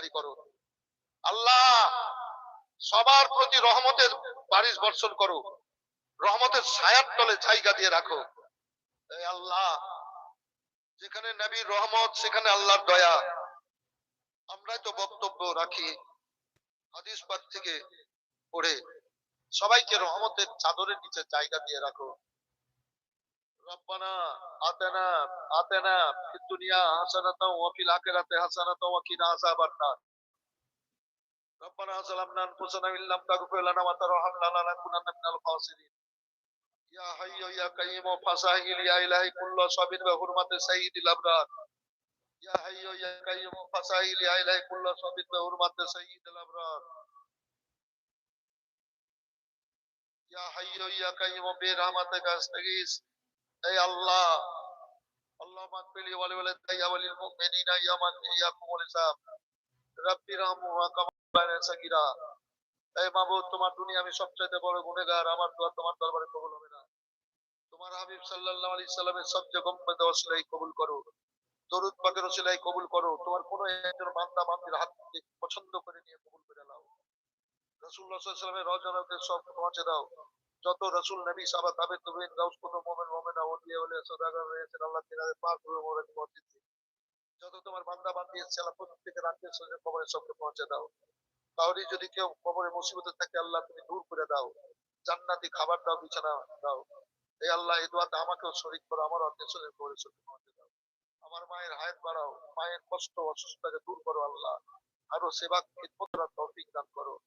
জারি করো। আল্লাহ, সবার প্রতি রহমতের বারিশ বর্ষণ করো। রহমতের ছায়ার তলে জায়গা দিয়ে রাখো। আল্লাহ, যেখানে নবীর রহমত, সেখানে আল্লাহর দয়া। আমরাই তো বক্তব্য রাখি, হাদিস পাক থেকে পড়ে। সবাইকে রহমতের চাদরের নিচে জায়গা দিয়ে রাখো। ربنا آتنا آتنا في الدنيا حسنة وفي الآخرة حسنة وقنا عذاب النار ربنا ظلمنا أنفسنا وإن لم تغفر لنا وترحمنا لنكونن من الخاسرين يا حي يا قيوم فسائل يا إلهي كل صبر بحرمة سيد الأبرار يا حي يا قيوم فسائل يا إلهي كل صبر بحرمة سيد الأبرار يا حي يا قيوم برحمتك استغيث এই আল্লাহ আল্লাহ মাকবিলি ওয়ালি ওয়ালি তাইয়া ওয়ালিল মুমিনিনা ইয়ামান ইয়াকুম ওয়ালিসাব রাব্বি রাহমুহা কামা রাব্বানা এই মাবুদ তোমার দুনিয়া আমি সবচেয়ে বড় গুণেগার, আমার দোয়া তোমার দরবারে কবুল হবে না। তোমার হাবিব সাল্লাল্লাহু আলাইহি সাল্লামের সবচেয়ে গম্পে দেওয়া কবুল করো। দরুদ পাকের সিলাই কবুল করো। তোমার কোনো একজন বান্দা বান্দির হাত পছন্দ করে নিয়ে কবুল করে নাও। রাসূলুল্লাহ সাল্লাল্লাহু আলাইহি ওয়াসাল্লামের রজনাতে সব পৌঁছে দাও যত রসুল নবী সাহাবা তাবে গাউস কুতুব মুমিন, মুমিনা সদাগর রয়েছেন, আল্লাহ তাআলা পাক পৌঁছে যত তোমার বান্দা বান্দি কবরে সবকে পৌঁছে দাও। কাউরি যদি কেউ কবরে মুসিবতে থাকে, আল্লাহ তুমি দূর করে দাও। জান্নাতি খাবার দাও, বিছানা দাও। এই আল্লাহ, এই আমাকেও শরীক করো, আমার স্বজন কবরে পৌঁছে দাও। আমার মায়ের হায়াত বাড়াও, মায়ের কষ্ট, অসুস্থতাকে দূর করো আল্লাহ। আরও সেবা খিদমত দান করো।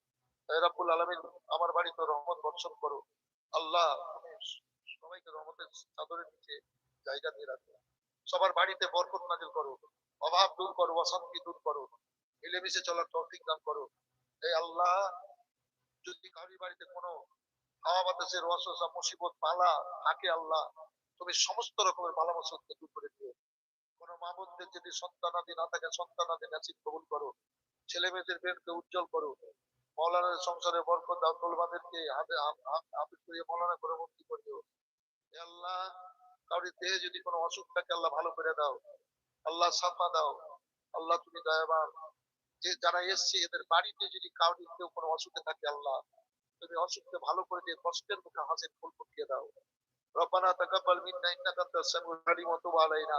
রাব্বুল আলামিন, আমার বাড়িতে রহমত বর্ষণ করো। আল্লাহ সবাইকে রহমতের চাদরের নিচে জায়গা দিয়ে রাখো। সবার বাড়িতে বরকত নাজিল করো। অভাব দূর করো, অশান্তি দূর করো। মিলেমিশে চলার তৌফিক দান করো। এই আল্লাহ, যদি কারোর বাড়িতে কোনো খাওয়া বাতাসের অসুস্থ মুসিবত পালা থাকে আল্লাহ, তুমি সমস্ত রকমের বালা মুসিবতকে দূর করে দিও। কোন মা বোনদের যদি সন্তানাদি না থাকে, সন্তানাদি নাসিব কবুল করো। ছেলে মেয়েদের প্রেমকে উজ্জ্বল করো। মৌলানার সংসারে বরকত দাও তোলবাদেরকে হাতে হাতে করিয়ে মৌলানা করে মুক্তি করিও আল্লাহ কারোর দেহে যদি কোনো অসুখ থাকে, আল্লাহ ভালো করে দাও। আল্লাহ সাফা দাও। আল্লাহ তুমি দয়াবান। যে যারা এসছে, এদের বাড়িতে যদি কাউরি কেউ কোনো অসুখে থাকে, আল্লাহ তুমি অসুখকে ভালো করে দিয়ে কষ্টের মুখে হাসির ফুল ফুটিয়ে দাও। রব্বানা তাকাব্বাল মিন্না ইন্নাকা আনতাস সামিউল আলিম ওয়া তুব আলাইনা।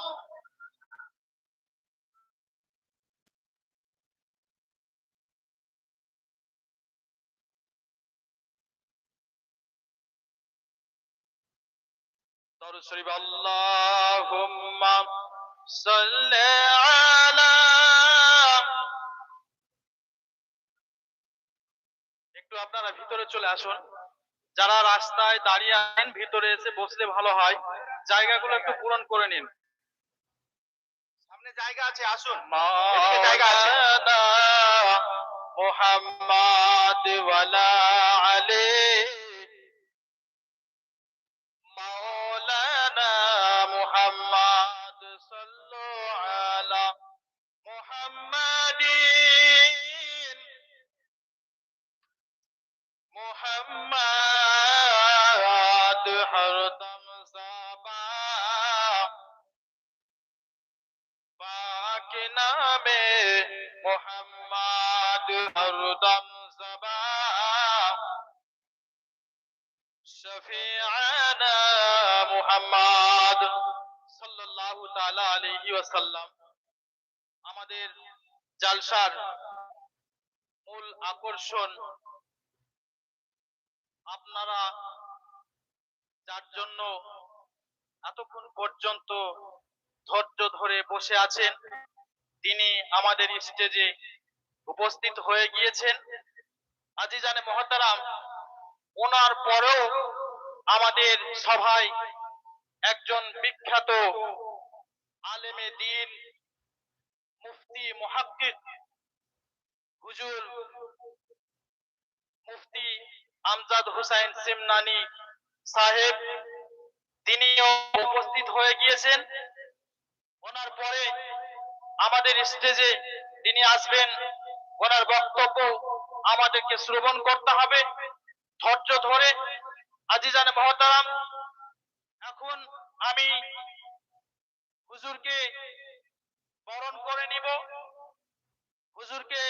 শরীফ আলা একটু আপনারা ভিতরে চলে আসুন। যারা রাস্তায় দাঁড়িয়ে আছেন, ভিতরে এসে বসলে ভালো হয়। জায়গাগুলো একটু পূরণ করে নিন। সামনে জায়গা আছে, আসুন। জায়গা আছে। মুহাম্মাদ ওয়ালা আলী। حماد حرتم صابا پاک نام محمد حرتم صبا شفیعنا محمد صلی اللہ تعالی علیہ وسلم আমাদের জালসার মূল আকর্ষণ আপনারা যার জন্য এতক্ষণ পর্যন্ত ধৈর্য ধরে বসে আছেন, তিনি আমাদের স্টেজে উপস্থিত হয়ে গিয়েছেন। আজিজানে মহতারাম, ওনার পরেও আমাদের সভায় একজন বিখ্যাত আলেমে দিন মুফতি মুহাক্কিক হুজুর মুফতি আমজাদ হুসাইন সিমনানি সাহেব, তিনিও উপস্থিত হয়ে গিয়েছেন। ওনার পরে আমাদের স্টেজে তিনি আসবেন। ওনার বক্তব্য আমাদেরকে শ্রবণ করতে হবে। ধৈর্য ধরে, আজিজান মহতারাম, এখন আমি হুজুরকে বরণ করে নিব। হুজুরকে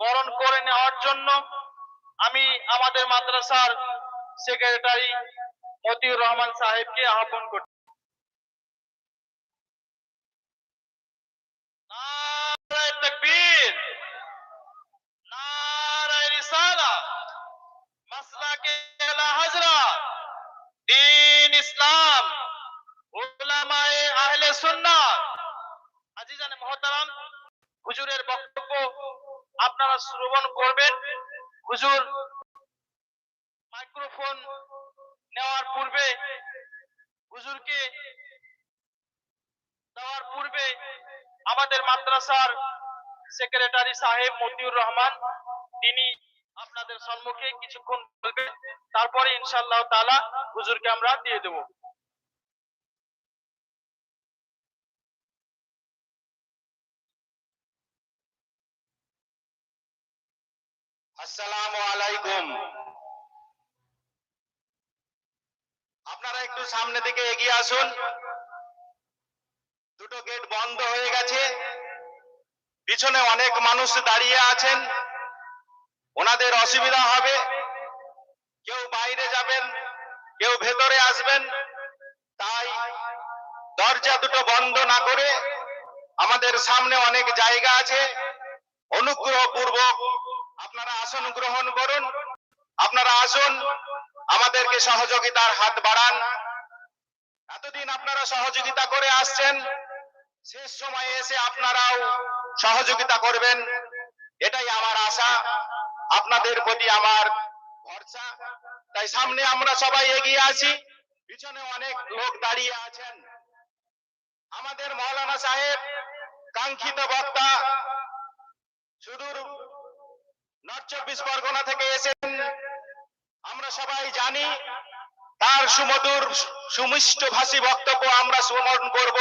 বরণ করে নেওয়ার জন্য আমি আমাদের মাদ্রাসার সেক্রেটারি মতিউর রহমান সাহেবকে আহ্বান করছি। হুজুরের বক্তব্য আপনারা শ্রবণ করবেন। হুজুর মাইক্রোফোন নেওয়ার পূর্বে হুজুরকে দেওয়ার পূর্বে আমাদের মাদ্রাসার সেক্রেটারি সাহেব মতিউর রহমান, তিনি আপনাদের সম্মুখে কিছুক্ষণ বলবেন, তারপরে ইনশাল্লাহ তাআলা হুজুরকে আমরা দিয়ে দেব। আসসালামু আলাইকুম। আপনারা একটু সামনে দিকে এগিয়ে আসুন। দুটো গেট বন্ধ হয়ে গেছে। পিছনে অনেক মানুষ দাঁড়িয়ে আছেন। ওনাদের অসুবিধা হবে। কেউ বাইরে যাবেন, কেউ ভেতরে আসবেন। তাই দরজা দুটো বন্ধ না করে আমাদের সামনে অনেক জায়গা আছে। অনুগ্রহ পূর্বক আপনারা আসন, গ্রহণ করুন। আপনারা আসুন, আমাদেরকে সহযোগিতার হাত বাড়ান। এতদিন আপনারা সহযোগিতা করে আসছেন, শেষ সময়ে এসে আপনারাও সহযোগিতা করবেন। এটাই আমার আশা। আপনাদের প্রতি আমার ভরসা। তাই সামনে আমরা সবাই এগিয়ে আছি। পিছনে অনেক লোক দাঁড়িয়ে আছেন। আমাদের মৌলানা সাহেব, কাঙ্ক্ষিত বক্তা, সুদূর চব্বিশ পরগনা থেকে এসেছেন আমরা সবাই জানি তার সুমধুর, সুমিষ্ট ভাষী বক্তব্য আমরা শ্রবণ করব।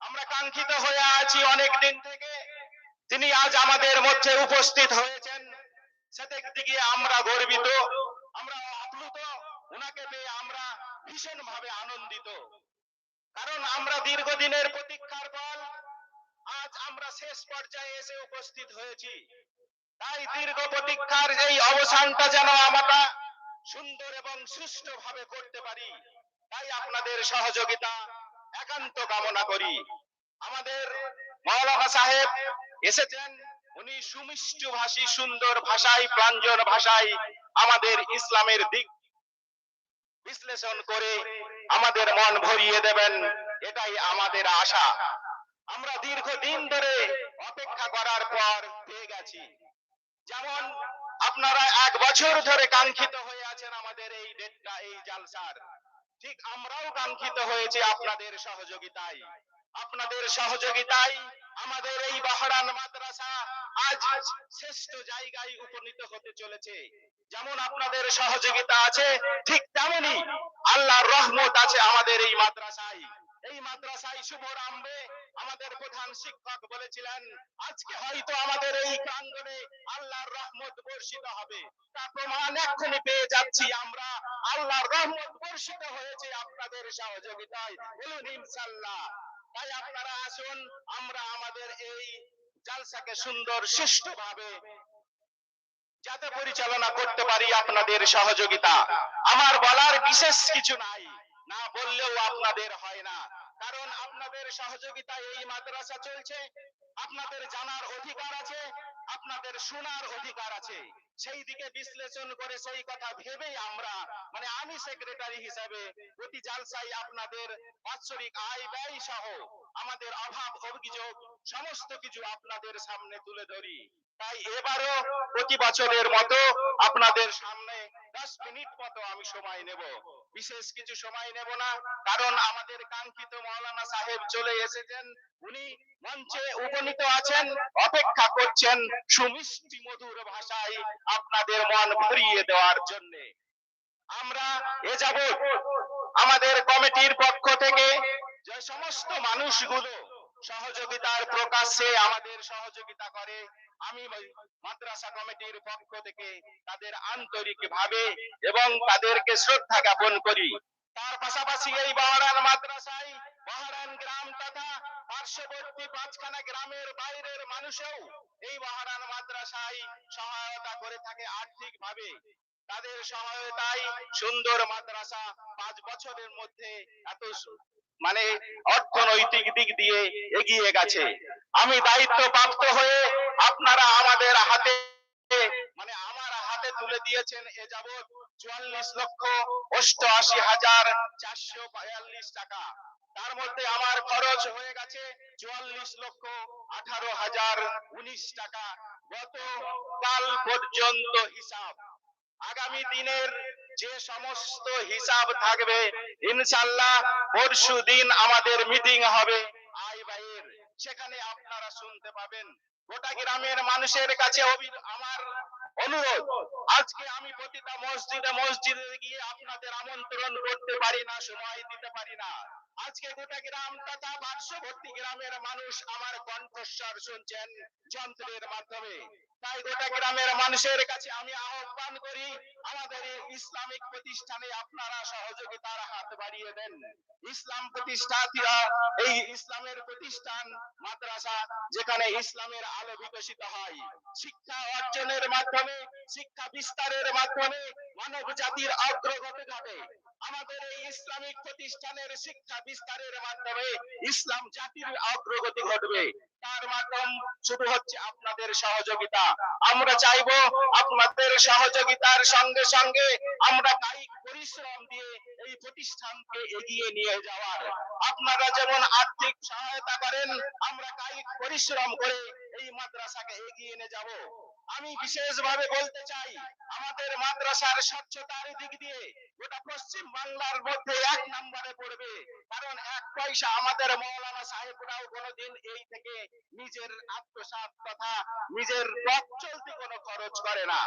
আমরা কাঙ্ক্ষিত হয়ে আছি অনেক দিন থেকে। তিনি আজ আমাদের মধ্যে উপস্থিত হয়েছেন। সেদিক দিকে আমরা গর্বিত। আমরা আপ্লুত। ওনাকে পেয়ে আমরা ভীষণ ভাবে আনন্দিত। কারণ আমরা দীর্ঘদিনের প্রতীক্ষার ফল আজ আমরা শেষ পর্যায়ে এসে উপস্থিত হয়েছি। তাই দীর্ঘ প্রতীক্ষার এই অবসানটা যেন আমরা সুন্দর এবং সুষ্ঠু ভাবে করতে পারি, তাই আপনাদের সহযোগিতা একান্ত কামনা করি। আমাদের মাওলানা সাহেব এসেছেন, উনি সুমিষ্ট ভাষী সুন্দর ভাষায় প্রাঞ্জল ভাষায় আমাদের ইসলামের দিক বিশ্লেষণ করে আমাদের মন ভরিয়ে দেবেন, এটাই আমাদের আশা। আমরা দীর্ঘদিন ধরে অপেক্ষা করার পর পেয়ে গেছি। যেমন আপনারা এক বছর ধরে কাঙ্ক্ষিত হয়ে আছেন আমাদের এই ডেটটা, এই জালসার। ঠিক আমরাও কাঙ্ক্ষিত হয়েছি আপনাদের সহযোগিতায়। আপনাদের সহযোগিতায় আমাদের এই বাহরান মাদ্রাসা আজ শ্রেষ্ঠ জায়গায় উপনীত হতে চলেছে। যেমন আপনাদের সহযোগিতা আছে, ঠিক তেমনি আল্লাহর রহমত আছে আমাদের এই মাদ্রাসায়। এই মাদ্রাসায় শুভ রামবে আমাদের প্রধান শিক্ষক বলেছিলেন, আজকে হয়তো আমাদের এই প্রাঙ্গণে আল্লাহর রহমত বর্ষিত হবে। তার প্রমাণ এক্ষুনি পেয়ে যাচ্ছি আমরা। আল্লাহর রহমত বর্ষিত হয়েছে আপনাদের সহযোগিতায়। বলুন, ইনশাল্লাহ। তাই আপনারা আসুন, আমরা আমাদের এই জালসাকে সুন্দর, সুষ্ঠুভাবে যাতে পরিচালনা করতে পারি আপনাদের সহযোগিতা। আমার বলার বিশেষ কিছু নাই। না বললেও আপনাদের হয় না। কারণ আপনাদের সহযোগিতায় এই মাদ্রাসা চলছে, আপনাদের জানার অধিকার আছে, আপনাদের শোনার অধিকার আছে। সেই দিকে বিশ্লেষণ করে সেই কথা ভেবেই আমরা মানে আমি সেক্রেটারি হিসাবে প্রতি জালসাই আপনাদের বাৎসরিক আয় ব্যয় সহ আমাদের অভাব, অভিযোগ, সমস্ত কিছু আপনাদের সামনে তুলে ধরি। তাই এবারও প্রতি বছরের মতো আপনাদের সামনে দশ মিনিট মতো আমি সময় নেব। বিশেষ কিছু সময় নেব না, কারণ আমাদের কাঙ্ক্ষিত মৌলানা সাহেব চলে এসেছেন। উনি মঞ্চে উপনীত আছেন, অপেক্ষা করছেন সুমিষ্টি মধুর ভাষায় আপনাদের মন ভরিয়ে দেওয়ার জন্য। আমরা এ যাব আমাদের কমিটির পক্ষ থেকে যে সমস্ত মানুষগুলো সহযোগিতার প্রকাশ্যে আমাদের সহযোগিতা করে। আমি মাদ্রাসা কমিটির পক্ষ থেকে তাদের আন্তরিক ভাবে এবং তাদেরকে শ্রদ্ধা জ্ঞাপন করি। তার পাশাপাশি এই বাহারান মাদ্রাসায় বাহারান গ্রাম তথা পার্শ্ববর্তী পাঁচখানা গ্রামের বাইরের মানুষও এই বাহারান মাদ্রাসায় সহায়তা করে থাকে আর্থিক ভাবে তাদের সহায়তায় সুন্দর মাদ্রাসা পাঁচ বছরের মধ্যে এত মানে অর্থনৈতিক দিক দিয়ে এগিয়ে গেছে। আমি দায়িত্ব প্রাপ্ত হয়ে আপনারা আমাদের হাতে মানে আমার হাতে তুলে দিয়েছেন এ যাবৎ চুয়াল্লিশ লক্ষ অষ্টআশি হাজার চারশো বয়াল্লিশ টাকা। তার মধ্যে আমার খরচ হয়ে গেছে চুয়াল্লিশ লক্ষ আঠারো হাজার উনিশ টাকা। গত কাল পর্যন্ত হিসাব। আগামী দিনের যে সমস্ত হিসাব থাকবে ইনশাল্লাহ পরশু দিন আমাদের মিটিং হবে। আই বাইয়ের সেখানে আপনারা শুনতে পাবেন। গোটা গ্রামের মানুষের কাছে আমার অনুরোধ, আজকে আমি প্রতিটা মসজিদে মসজিদে গিয়ে আপনাদের আমন্ত্রণ করতে পারি না, সময় দিতে পারি না। আজকে গোটা গ্রাম তথা পার্শ্ববর্তী গ্রামের মানুষ আমার কণ্ঠস্বর শুনছেন যন্ত্রের মাধ্যমে। তাই গোটা গ্রামের মানুষের কাছে আমি আহ্বান করি, আমাদের ইসলামিক প্রতিষ্ঠানে আপনারা সহযোগিতার হাত বাড়িয়ে দেন। ইসলাম প্রতিষ্ঠাতীয়, এই ইসলামের প্রতিষ্ঠান, মাদ্রাসা, যেখানে ইসলামের আলো বিকশিত হয়, শিক্ষা অর্জনের মাধ্যমে শিক্ষা বিস্তারের মাধ্যমে মানব জাতির অগ্রগতি ঘটে। আমাদের এই ইসলামিক প্রতিষ্ঠানের শিক্ষা বিস্তারের মাধ্যমে ইসলাম জাতির অগ্রগতি ঘটবে। তার মাধ্যম শুধু হচ্ছে আপনাদের সহযোগিতা। আমরা চাইব আপনাদের সহযোগিতার সঙ্গে সঙ্গে আমরা কায়িক পরিশ্রম দিয়ে এই প্রতিষ্ঠানকে এগিয়ে নিয়ে যাওয়ার। আপনারা যেমন আর্থিক সহায়তা করেন, আমরা কায়িক পরিশ্রম করে এই মাদ্রাসাকে এগিয়ে নিয়ে যাব। আমি বিশেষভাবে বলতে চাই, আমাদের মাদ্রাসার স্বচ্ছতার দিক দিয়ে গোটা পশ্চিম বাংলার মধ্যে এক নম্বরে পড়বে। কারণ এক পয়সা আমাদের মৌলানা সাহেবরাও কোনোদিন এই থেকে নিজের আত্মসাৎ তথা নিজের পথ চলতি কোনো খরচ করে না।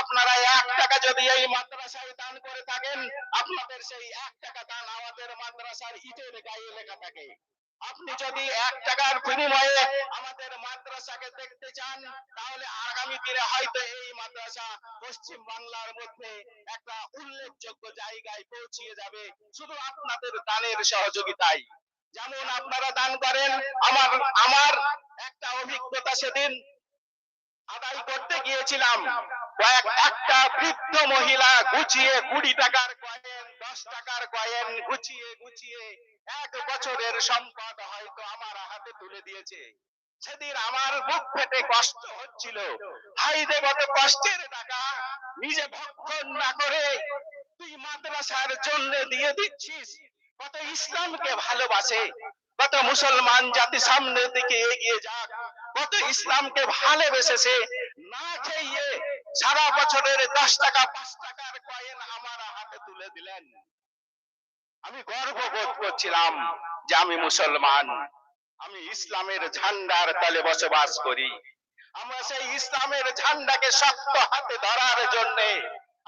আপনারা এক টাকা যদি এই মাদ্রাসায় দান করে থাকেন, আপনাদের সেই এক টাকা দান আমাদের মাদ্রাসার ইটের গায়ে লেখা থাকে। আপনি যদি এক টাকার বিনিময়ে আমাদের মাদ্রাসাকে দেখতে চান, তাহলে আগামী দিনে হয়তো এই মাদ্রাসা পশ্চিম বাংলার মধ্যে একটা উল্লেখযোগ্য জায়গায় পৌঁছিয়ে যাবে। শুধু আপনাদের দানের সহযোগিতায় যেমন আপনারা দান করেন, আমার আমার একটা অভিজ্ঞতা সেদিন আদায় করতে গিয়েছিলাম। একটা বৃদ্ধ মহিলা গুছিয়ে কুড়ি টাকার কয়েন, দশ টাকার কয়েন গুছিয়ে গুছিয়ে এক বছরের সম্পদ হয়তো আমার হাতে তুলে দিয়েছে। সেদিন আমার বুক ফেটে কষ্ট হচ্ছিল। হাই রে কষ্টের টাকা। নিজে ভক্ষণ না করে তুই মাদ্রাসার জন্য দিয়ে দিচ্ছিস। কত ইসলামকে ভালোবাসে, কত মুসলমান জাতি সামনের দিকে এগিয়ে যাক, কত ইসলামকে ভালোবেসেছে। না খেয়ে সারা বছরের দশ টাকা, পাঁচ টাকার কয়েন আমার হাতে তুলে দিলেন। আমি গর্ববোধ করছিলাম যে আমি মুসলমান। আমি ইসলামের ঝান্ডার তলে বসবাস করি। আমরা সেই ইসলামের ঝান্ডাকে শক্ত হাতে ধরার জন্য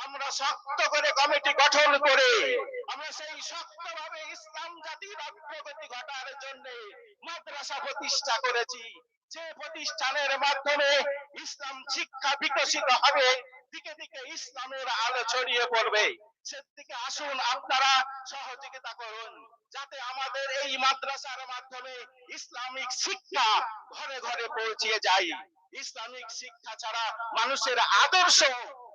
আমরা শক্ত করে কমিটি গঠন করে, আমরা সেই শক্তভাবে ইসলাম জাতির অগ্রগতি ঘটার জন্য মাদ্রাসা প্রতিষ্ঠা করেছি। যে প্রতিষ্ঠানের মাধ্যমে ইসলাম শিক্ষা বিকশিত হবে। দিকে দিকে ইসলামের আলো ছড়িয়ে পড়বে। সেদিকে আসুন আপনারা, সহযোগিতা করুন, যাতে আমাদের এই মাদ্রাসার মাধ্যমে ইসলামিক শিক্ষা ঘরে ঘরে পৌঁছিয়ে যায়। ইসলামিক শিক্ষা ছাড়া মানুষের আদর্শ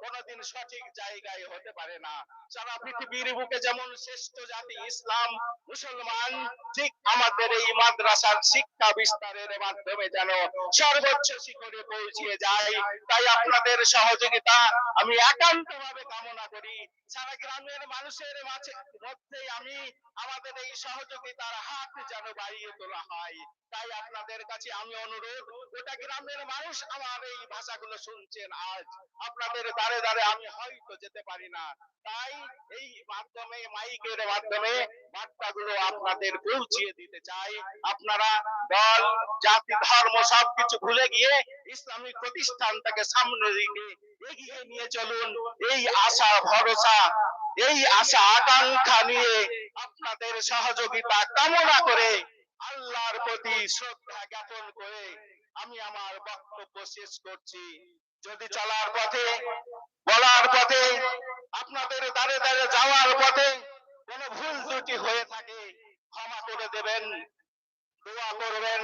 কোনোদিন সঠিক জায়গায় হতে পারে না। সারা পৃথিবীর বুকে যেমন শ্রেষ্ঠ জাতি ইসলাম, মুসলমান, ঠিক আমাদের এই মাদ্রাসার শিক্ষা বিস্তারের মাধ্যমে যেন সর্বোচ্চ শিখরে পৌঁছিয়ে যায়। তাই আপনাদের সহযোগিতা আমি একান্ত ভাবে কামনা করি। সারা গ্রামের মানুষের মাঝে মধ্যে আমি আমাদের এই সহযোগিতার হাত যেন বাড়িয়ে তোলা হয়। তাই আপনাদের কাছে আমি অনুরোধ, গোটা গ্রামের মানুষ আমার এই ভাষাগুলো শুনছেন আজ। আপনাদের দ্বারে দ্বারে আমি হয়তো যেতে পারি না। তাই এই মাধ্যমে, মাইকের মাধ্যমে বার্তাগুলো আপনাদের পৌঁছিয়ে দিতে চাই। আপনারা দল, জাতি, ধর্ম সবকিছু ভুলে গিয়ে ইসলামিক প্রতিষ্ঠানটাকে সামনে রেখে এগিয়ে নিয়ে চলুন। এই আশা, ভরসা, এই আশা, আকাঙ্ক্ষা নিয়ে আপনাদের সহযোগিতা কামনা করে আল্লাহর প্রতি শ্রদ্ধা জ্ঞাপন করে আমি আমার বক্তব্য শেষ করছি। যদি চলার পথে বলার পথে, আপনাদের দাঁড়ে দাঁড়ে যাওয়ার পথে কোনো ভুল ত্রুটি হয়ে থাকে, ক্ষমা করে দেবেন, দোয়া করবেন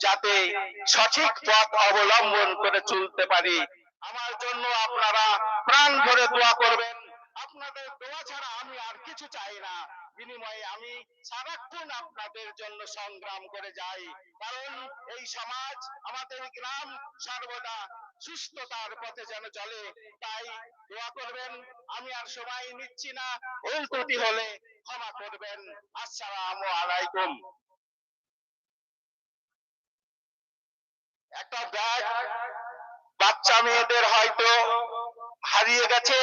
যাতে সঠিক পথ অবলম্বন করে চলতে পারি। আমার জন্য আপনারা প্রাণ ভরে দোয়া করবেন। আপনাদের দোয়া ছাড়া আমি আর কিছু চাই না। বিনিময়ে আমি সারাক্ষণ আপনাদের জন্য সংগ্রাম করে যাই। কারণ এই সমাজ, আমাদের গ্রাম সর্বদা সুস্থতার পথে যেন চলে। তাই দোয়া করবেন, আমি আর সময় নিচ্ছি না। ভুল ত্রুটি হলে ক্ষমা করবেন। আসসালামু আলাইকুম। একটা ব্যাগ, বাচ্চা মেয়েদের হয়তো হারিয়ে গেছে।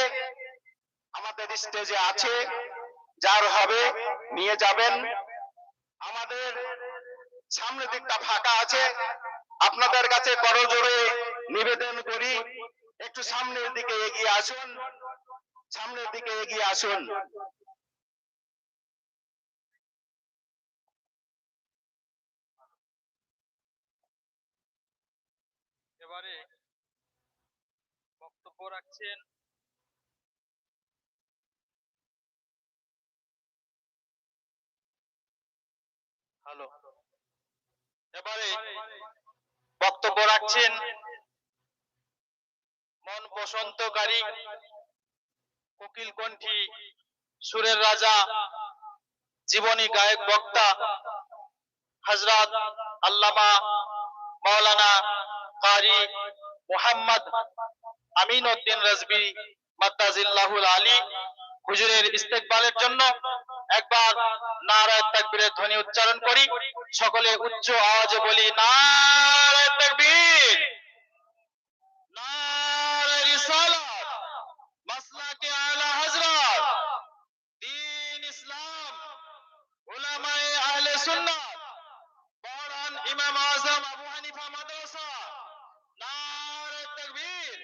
আমাদের স্টেজে আছে, যার হবে, নিয়ে যাবেন। আমাদের সামনের দিকটা ফাঁকা আছে। আপনাদের কাছে করজোরে নিবেদন করি। একটু সামনের দিকে এগিয়ে আসুন। সামনের দিকে এগিয়ে আসুন। এবারে বক্তব্য রাখছেন এবারে বক্তব্য রাখছেন মন বসন্তকারী কোকিল কণ্ঠী সুরের রাজা জীবনী গায়ক বক্তা হজরত আল্লামা মাওলানা কারি মোহাম্মদ আমিন উদ্দিন রাজবি মাদ্দাজিল্লাহুল আলী হুজুরের ইস্তেকবালের জন্য একবার নারায় তাকবীরের ধ্বনি উচ্চারণ করি। সকলে উচ্চ আওয়াজে বলি, নারায় তাকবীর! নারায় রিসালাত! নারায় তাকবীর!